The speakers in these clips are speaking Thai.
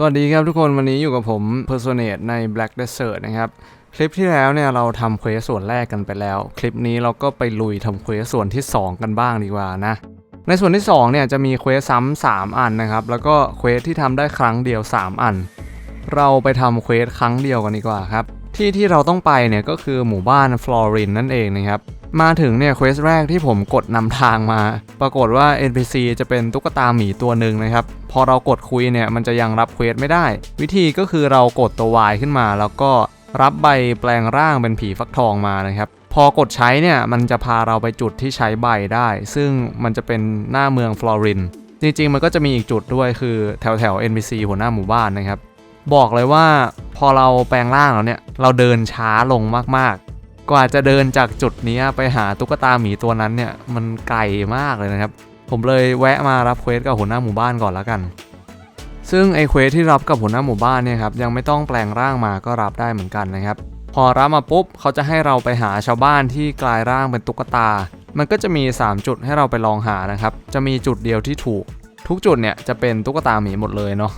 สวัสดีครับทุกคนวันนี้อยู่กับผม Personate ใน Black Desert นะครับ คลิปที่แล้วเนี่ยเราทำเควสส่วนแรกกันไปแล้ว คลิปนี้เราก็ไปลุยทำเควสส่วนที่ 2 กันบ้างดีกว่านะ ในส่วนที่2เนี่ยจะมีเควสซ้ำ3อันนะครับ แล้วก็เควสที่ทำได้ครั้งเดียว 3 อัน เราไปทำเควสครั้งเดียวกันดีกว่าครับ ที่ที่เราต้องไปเนี่ยก็คือหมู่บ้านฟลอรินนั่นเองนะครับ มาถึงเนี่ยเควสแรกที่ผมกดนำทางมา ปรากฏว่า NPC จะเป็นตุ๊กตาหมีตัวหนึ่งนะครับ พอเรากดคุยเนี่ยมันจะยังรับเควสไม่ได้ วิธีก็คือเรากดตัว Y ขึ้นมา แล้วก็รับใบแปลงร่างเป็นผีฟักทองมานะครับพอกดใช้เนี่ยมันจะพาเราไปจุดที่ใช้ใบได้ ซึ่งมันจะเป็นหน้าเมืองฟลอริน จริงๆ มันก็จะมีอีกจุดด้วยคือแถวแถว NPC หัวหน้าหมู่บ้านนะครับ บอกเลยว่าพอเราแปลงร่างแล้วเนี่ยเราเดินช้าลงมากๆ กว่าจะเดินจากจุดนี้ไปหาตุ๊กตาหมีตัวนั้นเนี่ยมันไกลมากเลยนะครับ ผมเลยแวะมารับเควสกับหัวหน้าหมู่บ้านก่อนแล้วกัน ซึ่งไอเควสที่รับกับหัวหน้าหมู่บ้านเนี่ยครับยังไม่ต้องแปลงร่างมาก็รับได้เหมือนกันนะครับ พอรับมาปุ๊บเขาจะให้เราไปหาชาวบ้านที่กลายร่างเป็นตุ๊กตา มันก็จะมี 3 จุดให้เราไปลองหานะครับ จะมีจุดเดียวที่ถูก ทุกจุดเนี่ยจะเป็นตุ๊กตาหมีหมดเลยเนาะ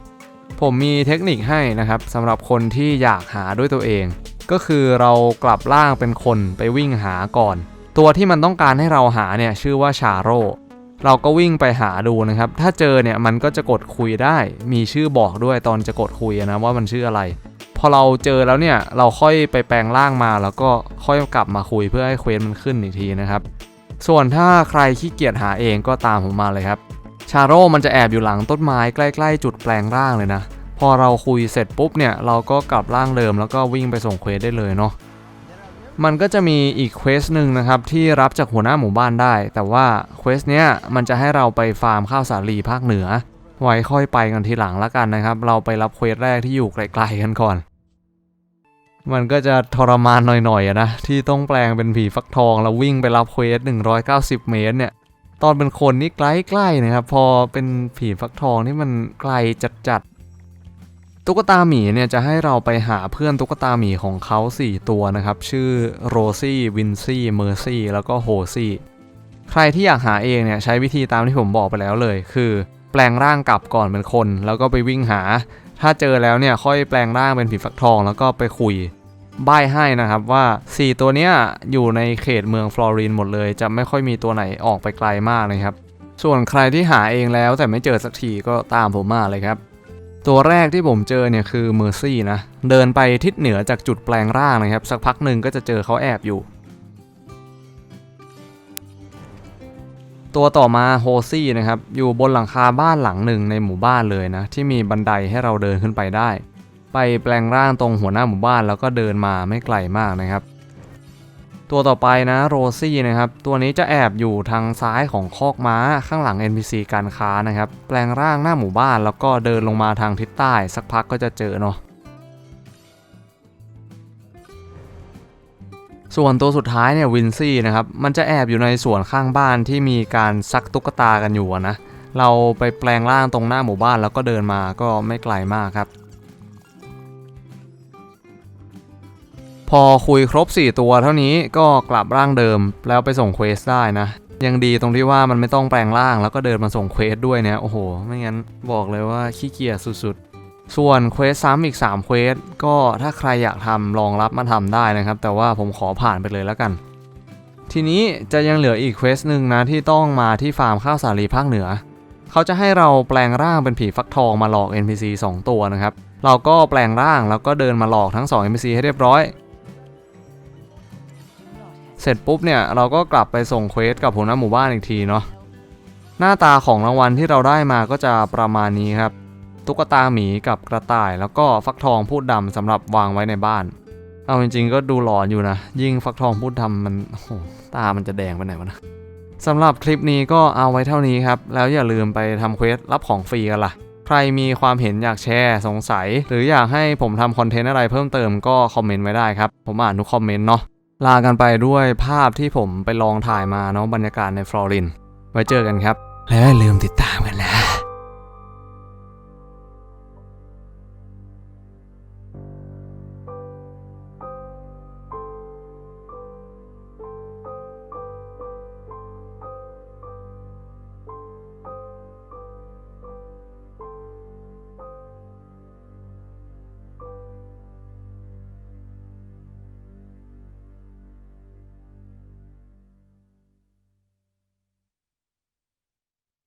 ผมมีเทคนิคให้นะครับสำหรับคนที่อยากหาด้วยตัวเอง ก็คือเรากลับร่างเป็นคนไปวิ่งหาก่อน ตัวที่มันต้องการให้เราหาเนี่ยชื่อว่าชาโร่เราก็วิ่งไปหาดูนะครับ ถ้าเจอเนี่ยมันก็จะกดคุยได้ มีชื่อบอกด้วยตอนจะกดคุยนะว่ามันชื่ออะไร พอเราเจอแล้วเนี่ยเราค่อยไปแปลงร่างมาแล้วก็ค่อยกลับมาคุยเพื่อให้เควสมันขึ้นอีกทีนะครับ ส่วนถ้าใครขี้เกียจหาเองก็ตามผมมาเลยครับ ชาโร่มันจะแอบอยู่หลังต้นไม้ใกล้ ๆ จุดแปลงร่างเลยนะ พอเราคุยเสร็จปุ๊บเนี่ย เราก็กลับร่างเดิมแล้วก็วิ่งไปส่งเควสได้เลยเนาะมันก็จะมีอีกเควสหนึ่งนะครับที่รับจากหัวหน้าหมู่บ้านได้ แต่ว่าเควสเนี้ยมันจะให้เราไปฟาร์มข้าวสาลีภาคเหนือ ไว้ค่อยไปกันทีหลังล้วกันนะครับ เราไปรับเควสแรกที่อยู่ไกลๆกันก่อน มันก็จะทรมานหน่อยๆนะที่ต้องแปลงเป็นผีฟักทองแล้ววิ่งไปรับเควส190 เมตรเนี่ยตอนเป็นคนนี่ใกล้ๆนะครับ พอเป็นผีฟักทองนี่มันไกลจัด ตุ๊กตาหมีเนี่ยจะให้เราไปหาเพื่อนตุ๊กตาหมีของเขา 4 ตัวนะครับ ชื่อโรซี่วินซี่เมอร์ซี่แล้วก็โฮซี่ใครที่อยากหาเองเนี่ยใช้วิธีตามที่ผมบอกไปแล้วเลย คือแปลงร่างกลับก่อนเป็นคน แล้วก็ไปวิ่งหา ถ้าเจอแล้วเนี่ยค่อยแปลงร่างเป็นผีฟักทอง แล้วก็ไปคุยใบให้นะครับว่า 4 ตัวเนี้ยอยู่ในเขตเมืองฟลอรินหมดเลย จะไม่ค่อยมีตัวไหนออกไปไกลมากนะครับ ส่วนใครที่หาเองแล้วแต่ไม่เจอสักทีก็ตามผมมาเลยครับ ตัวแรกที่ผมเจอเนี่ยคือเมอร์ซี่นะ เดินไปทิศเหนือจากจุดแปลงร่างนะครับ สักพักหนึ่งก็จะเจอเขาแอบอยู่ ตัวต่อมาโฮซี่นะครับ อยู่บนหลังคาบ้านหลังหนึ่งในหมู่บ้านเลยนะ ที่มีบันไดให้เราเดินขึ้นไปได้ ไปแปลงร่างตรงหัวหน้าหมู่บ้านแล้วก็เดินมาไม่ไกลมากนะครับ ตัวต่อไปนะโรซี่นะครับ ตัวนี้จะแอบอยู่ทางซ้ายของคอกม้าข้างหลัง NPC การค้านะครับ แปลงร่างหน้าหมู่บ้านแล้วก็เดินลงมาทางทิศใต้ สักพักก็จะเจอเนาะส่วนตัวสุดท้ายเนี่ยวินซี่นะครับ มันจะแอบอยู่ในสวนข้างบ้านที่มีการซักตุ๊กตากันอยู่นะ เราไปแปลงร่างตรงหน้าหมู่บ้านแล้วก็เดินมาก็ไม่ไกลมากครับ พอคุยครบ 4 ตัวเท่านี้ก็กลับร่างเดิมแล้วไปส่งเควสได้นะ ยังดีตรงที่ว่ามันไม่ต้องแปลงร่างแล้วก็เดินมาส่งเควสด้วยเนี่ยโอ้โห ไม่งั้นบอกเลยว่าขี้เกียจสุดๆ ส่วนเควสซ้ำอีก3เควสก็ถ้าใครอยากทำลองรับมาทำได้นะครับ แต่ว่าผมขอผ่านไปเลยแล้วกัน ทีนี้จะยังเหลืออีกเควสหนึ่งนะที่ต้องมาที่ฟาร์มข้าวสาลีภาคเหนือ เขาจะให้เราแปลงร่างเป็นผีฟักทองมาหลอก NPC 2 ตัวนะครับเราก็แปลงร่างแล้วก็เดินมาหลอกทั้ง2 NPC ให้เรียบร้อย เสร็จปุ๊บเนี่ยเราก็กลับไปส่งเควสกับหัวหน้าหมู่บ้านอีกทีเนาะหน้าตาของรางวัลที่เราได้มาก็จะประมาณนี้ครับ ตุ๊กตาหมีกับกระต่าย แล้วก็ฟักทองพูดดำสำหรับวางไว้ในบ้าน เอาจริงๆ ก็ดูหลอนอยู่นะ ยิ่งฟักทองพูดดำมันโอ้ตามันจะแดงไปไหนวะนะสำหรับคลิปนี้ก็เอาไว้เท่านี้ครับ แล้วอย่าลืมไปทำเควสรับของฟรีกันล่ะ ใครมีความเห็นอยากแชร์สงสัย หรืออยากให้ผมทำคอนเทนต์อะไรเพิ่มเติมก็คอมเมนต์ไว้ได้ครับ ผมอ่านทุกคอมเมนต์เนาะ ลากันไปด้วยภาพที่ผมไปลองถ่ายมาเนาะบรรยากาศในฟลอริน ไว้เจอกันครับ แล้วอย่าลืมติดตาม